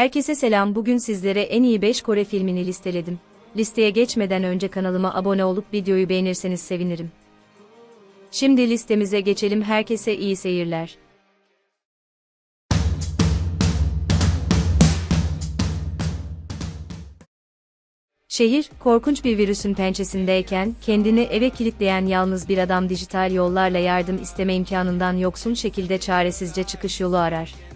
Herkese selam bugün sizlere en iyi 5 Kore filmini listeledim. Listeye geçmeden önce kanalıma abone olup videoyu beğenirseniz sevinirim. Şimdi listemize geçelim herkese iyi seyirler. Şehir, korkunç bir virüsün pençesindeyken, kendini eve kilitleyen yalnız bir adam dijital yollarla yardım isteme imkanından yoksun şekilde çaresizce çıkış yolu arar.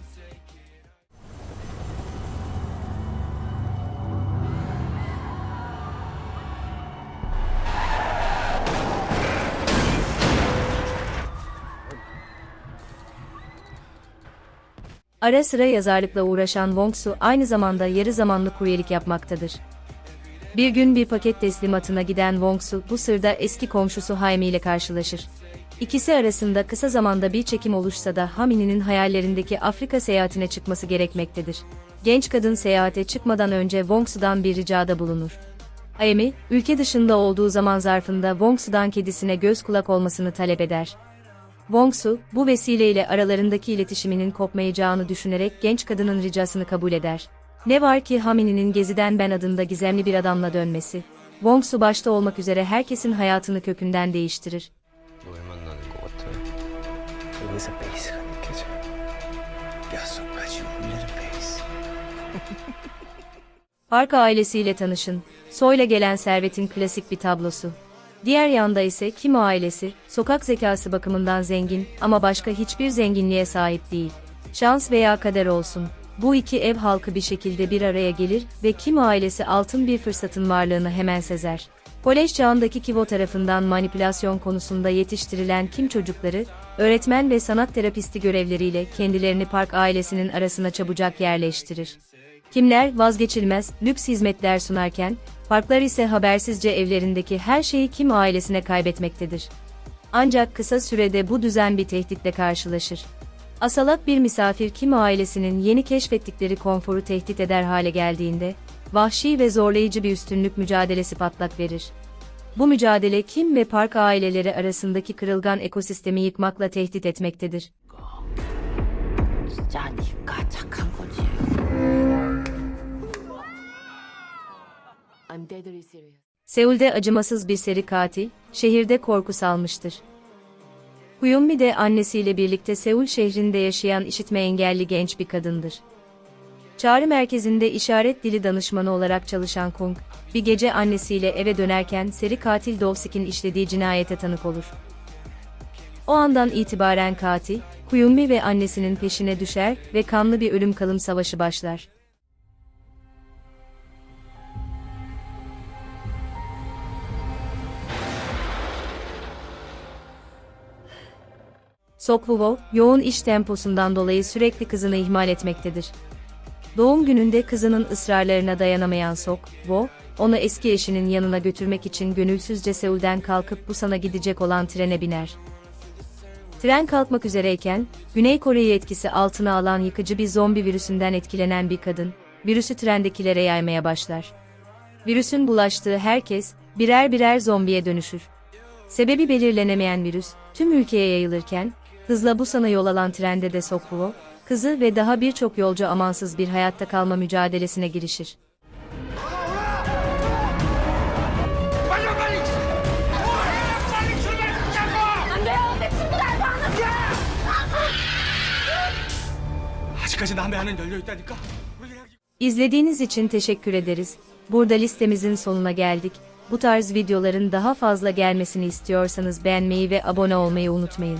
Ara sıra yazarlıkla uğraşan Wong-su aynı zamanda yarı zamanlı kuryelik yapmaktadır. Bir gün bir paket teslimatına giden Wong-su bu sırada eski komşusu Jaime ile karşılaşır. İkisi arasında kısa zamanda bir çekim oluşsa da Hami'nin hayallerindeki Afrika seyahatine çıkması gerekmektedir. Genç kadın seyahate çıkmadan önce Wong-su'dan bir ricada bulunur. Amy, ülke dışında olduğu zaman zarfında Wong-su'dan kedisine göz kulak olmasını talep eder. Wongsu, bu vesileyle aralarındaki iletişiminin kopmayacağını düşünerek genç kadının ricasını kabul eder. Ne var ki Hamini'nin geziden ben adında gizemli bir adamla dönmesi, Wongsu başta olmak üzere herkesin hayatını kökünden değiştirir. Park ailesiyle tanışın, soyla gelen servetin klasik bir tablosu. Diğer yanda ise Kim ailesi, sokak zekası bakımından zengin ama başka hiçbir zenginliğe sahip değil. Şans veya kader olsun. Bu iki ev halkı bir şekilde bir araya gelir ve Kim ailesi altın bir fırsatın varlığını hemen sezer. Kolej çağındaki Kivo tarafından manipülasyon konusunda yetiştirilen Kim çocukları, öğretmen ve sanat terapisti görevleriyle kendilerini Park ailesinin arasına çabucak yerleştirir. Kimler vazgeçilmez, lüks hizmetler sunarken, parklar ise habersizce evlerindeki her şeyi Kim ailesine kaybetmektedir. Ancak kısa sürede bu düzen bir tehditle karşılaşır. Asalak bir misafir Kim ailesinin yeni keşfettikleri konforu tehdit eder hale geldiğinde, vahşi ve zorlayıcı bir üstünlük mücadelesi patlak verir. Bu mücadele Kim ve Park aileleri arasındaki kırılgan ekosistemi yıkmakla tehdit etmektedir. 진짜 Seul'de acımasız bir seri katil, şehirde korku salmıştır. Huyummi de annesiyle birlikte Seul şehrinde yaşayan işitme engelli genç bir kadındır. Çağrı merkezinde işaret dili danışmanı olarak çalışan Kong, bir gece annesiyle eve dönerken seri katil Dovsik'in işlediği cinayete tanık olur. O andan itibaren katil, Huyummi ve annesinin peşine düşer ve kanlı bir ölüm kalım savaşı başlar. Sokvuvo, yoğun iş temposundan dolayı sürekli kızını ihmal etmektedir. Doğum gününde kızının ısrarlarına dayanamayan Sok-wo, onu eski eşinin yanına götürmek için gönülsüzce Seul'den kalkıp Busan'a gidecek olan trene biner. Tren kalkmak üzereyken, Güney Kore'yi etkisi altına alan yıkıcı bir zombi virüsünden etkilenen bir kadın, virüsü trendekilere yaymaya başlar. Virüsün bulaştığı herkes, birer birer zombiye dönüşür. Sebebi belirlenemeyen virüs, tüm ülkeye yayılırken, Hızla bu sana yol alan trende de Sokuo, kızı ve daha birçok yolcu amansız bir hayatta kalma mücadelesine girişir. İzlediğiniz için teşekkür ederiz. Burada listemizin sonuna geldik. Bu tarz videoların daha fazla gelmesini istiyorsanız beğenmeyi ve abone olmayı unutmayın.